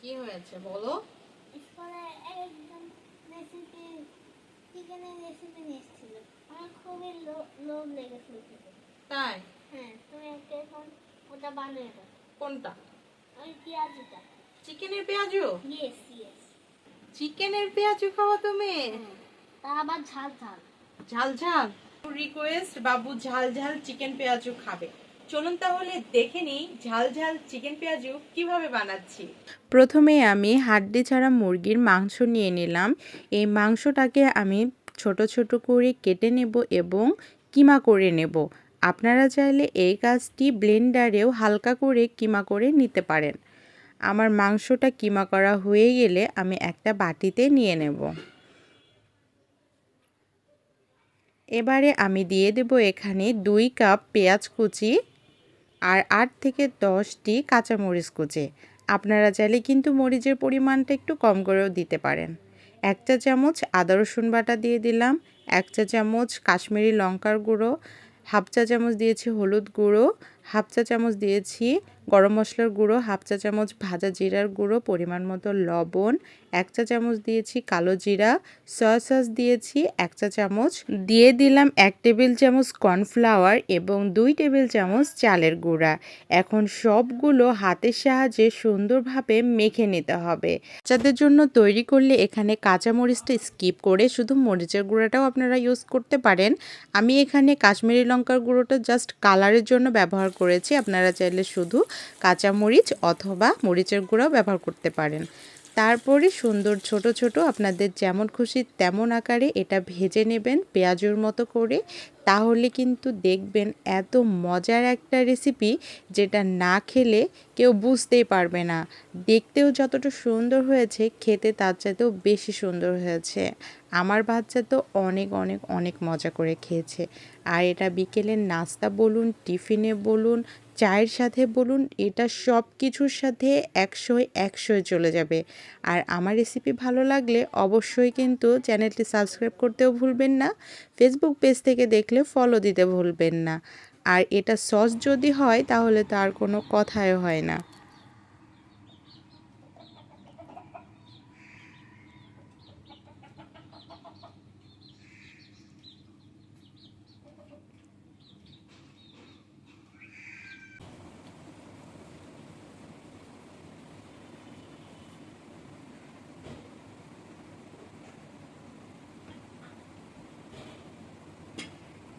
কি হয়েছে বলো? স্কুলে রেসিপি চিকেনের রেসিপি আমার খুবই লোভ লেগেছিল তাই? হ্যাঁ তুমি একটা এখন ওটা বানিয়ে দাও। কোনটা? ওই পেঁয়াজটা। চিকেনের পেঁয়াজু? ইয়েস ইয়েস চিকেনের পেঁয়াজু খাওয়া তুমি? তা আবার ঝাল ঝাল। ঝাল ঝাল। রিকোয়েস্ট বাবু ঝাল ঝাল চিকেন পেঁয়াজু খাবে। চলুন তাহলে দেখে নিই ঝাল ঝাল চিকেন পেঁয়াজু কীভাবে বানাচ্ছি। প্রথমে আমি হাড্ডি ছাড়া মুরগির মাংস নিয়ে নিলাম। এই মাংসটাকে আমি ছোট ছোট করে কেটে নেব এবং কিমা করে নেব। আপনারা চাইলে এই কাজটি ব্লেন্ডারেও হালকা করে কিমা করে নিতে পারেন। আমার মাংসটা কিমা করা হয়ে গেলে আমি একটা বাটিতে নিয়ে নেব। এবারে আমি দিয়ে দেব এখানে দুই কাপ পেঁয়াজ কুচি। আর আট থেকে দশটি কাঁচামরিচ কুচে। আপনারা চাইলে কিন্তু মরিচের পরিমাণটা একটু কম করেও দিতে পারেন। এক চা চামচ আদা রসুন বাটা দিয়ে দিলাম, এক চা চামচ কাশ্মীরি লঙ্কার গুঁড়ো, হাফ চা চামচ দিয়েছি হলুদ গুঁড়ো হাফ চা চামচ দিয়েছি গরম মশলার গুঁড়ো, হাফ চা চামচ ভাজা জিরার গুঁড়ো, পরিমাণ মতো লবণ, এক চা চামচ দিয়েছি কালো জিরা, সয়া সস দিয়েছি এক চা চামচ। দিয়ে দিলাম এক টেবিল চামচ কর্নফ্লাওয়ার এবং দুই টেবিল চামচ চালের গুঁড়া। এখন সবগুলো হাতের সাহায্যে সুন্দরভাবে মেখে নিতে হবে। বাচ্চাদের জন্য তৈরি করলে এখানে কাঁচা মরিচটা স্কিপ করে শুধু মরিচের গুঁড়াটাও আপনারা ইউজ করতে পারেন। আমি এখানে কাশ্মীরি লঙ্কার গুঁড়োটা জাস্ট কালারের জন্য ব্যবহার করেছি, আপনারা চাইলে শুধু কাঁচা মরিচ অথবা মরিচের গুঁড়াও ব্যবহার করতে পারেন। তারপরে সুন্দর ছোট ছোট আপনাদের যেমন খুশি তেমন আকারে এটা ভেজে নেবেন পেঁয়াজুর মতো করে। তাহলে কিন্তু দেখবেন এত মজার একটা রেসিপি যেটা না খেলে কেউ বুঝতেই পারবে না। দেখতেও যতটা সুন্দর হয়েছে, খেতে তার চাইতেও বেশি সুন্দর হয়েছে। আমার বাচ্চা তো অনেক অনেক অনেক মজা করে খেয়েছে। আর এটা বিকেলের নাস্তা বলুন, টিফিনে বলুন, চায়ের সাথে বলুন, এটা সব কিছুর সাথে একশোয় একশোয় চলে যাবে। আর আমার রেসিপি ভালো লাগলে অবশ্যই কিন্তু চ্যানেলটি সাবস্ক্রাইব করতেও ভুলবেন না ফেসবুক পেজ থেকে দেখলে ফলো দিতে ভুলবেন না। আর এটা সস যদি হয়, তাহলে তো আর কোনো কথাই হয় না।